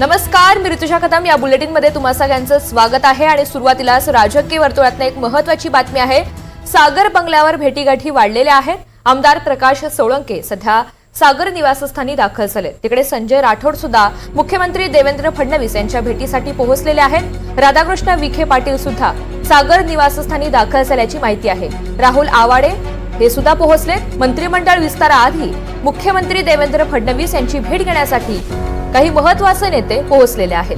नमस्कार मी ऋतुषा कदम. या बुलेटिनमध्ये तुम्हा सगळ्यांचं स्वागत आहे आणि सुरुवातीलाच राजकीय वर्तुळातनं एक महत्वाची बातमी आहे. सागर बंगल्यावर भेटीगाठी वाढलेल्या आहेत. आमदार प्रकाश सोळंके सध्या सागर निवासस्थानी दाखल झाले तिकडे संजय राठोड सुद्धा मुख्यमंत्री देवेंद्र फडणवीस यांच्या भेटीसाठी पोहोचलेले आहेत. राधाकृष्ण विखे पाटील सुद्धा सागर निवासस्थानी दाखल झाल्याची माहिती आहे. राहुल आवाडे हे सुद्धा पोहोचले मंत्रिमंडळ विस्ताराआधी मुख्यमंत्री देवेंद्र फडणवीस यांची भेट घेण्यासाठी काही महत्त्वाचे नेते पोहोचलेले आहेत.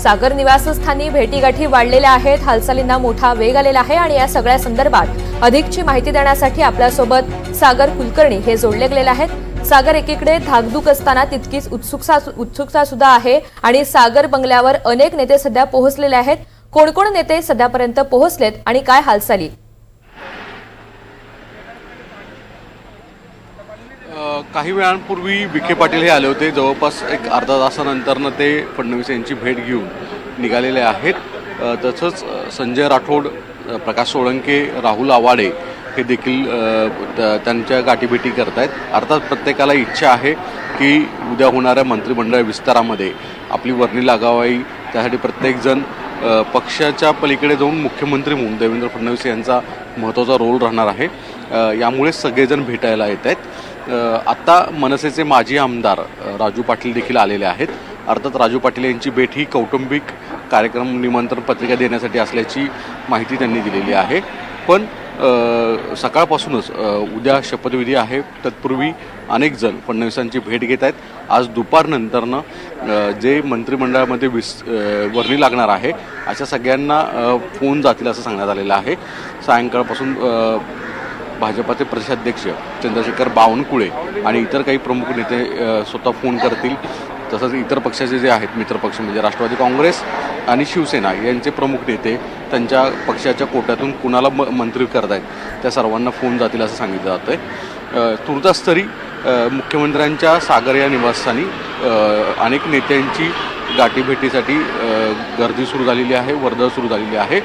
सागर निवासस्थानी भेटीगाठी वाढलेल्या आहेत हालचालींना मोठा वेग आलेला आहे आणि या सगळ्या संदर्भात अधिकची माहिती देण्यासाठी आपल्यासोबत सागर कुलकर्णी हे जोडले गेलेले आहेत. सागर एकीकडे धाकधूक असताना तितकीच उत्सुकता उत्सुकता सुद्धा आहे आणि सागर बंगल्यावर अनेक नेते सध्या पोहोचलेले आहेत. कोण कोण नेते सध्यापर्यंत पोहोचलेत आणि काय हालचाली? काही वेळांपूर्वी विखे पाटील हे आले होते. जवळपास एक अर्धा तासानंतरनं ते फडणवीस यांची भेट घेऊन निघालेले आहेत. तसंच संजय राठोड प्रकाश सोळंके राहुल आवाडे हे देखील त्यांच्या गाठीभेटी करत आहेत अर्थात प्रत्येकाला इच्छा आहे की उद्या होणाऱ्या मंत्रिमंडळ विस्तारामध्ये आपली वर्णी लागावाई त्यासाठी प्रत्येकजण पक्षाच्या पलीकडे जाऊन मुख्यमंत्री म्हणून देवेंद्र फडणवीस यांचा महत्त्वाचा रोल राहणार आहे. यामुळे सगळेजण भेटायला येत आहेत आत्ता मनसेचे माजी आमदार राजू पाटील देखील आलेले आहेत. अर्थात राजू पाटील यांची भेट ही कौटुंबिक कार्यक्रम निमंत्रण पत्रिका देण्यासाठी असल्याची माहिती त्यांनी दिलेली आहे. पण सकाळपासूनच उद्या शपथविधी आहे. तत्पूर्वी अनेक जण फडणवीसांची भेट घेत आहेत. आज दुपारनंतरनं जे मंत्रिमंडळामध्ये विस वर्णी लागणार आहे अशा सगळ्यांना फोन जातील असं सांगण्यात आलेलं आहे. सायंकाळपासून भाजपाचे प्रदेशाध्यक्ष चंद्रशेखर बावनकुळे आणि इतर काही प्रमुख नेते स्वतः फोन करतील. तसंच इतर पक्षाचे जे आहेत मित्रपक्ष म्हणजे राष्ट्रवादी काँग्रेस आणि शिवसेना यांचे प्रमुख नेते त्यांच्या पक्षाच्या कोट्यातून कुणाला म मंत्री करत आहेत त्या सर्वांना फोन जातील असं सांगितलं जातं आहे तुर्तास तरी मुख्यमंत्र्यांच्या सागर या निवासस्थानी अनेक नेत्यांची गाठीभेटीसाठी गर्दी सुरू झालेली आहे वर्दळ सुरू झालेली आहे.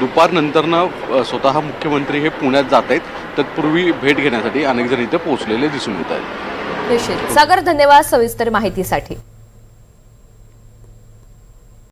दुपारनंतरनं स्वतः मुख्यमंत्री हे पुण्यात जात आहेत तत्पूर्वी भेट घेण्यासाठी अनेक जण इथे पोहोचलेले दिसून येत आहेत. सागर धन्यवाद सविस्तर माहितीसाठी.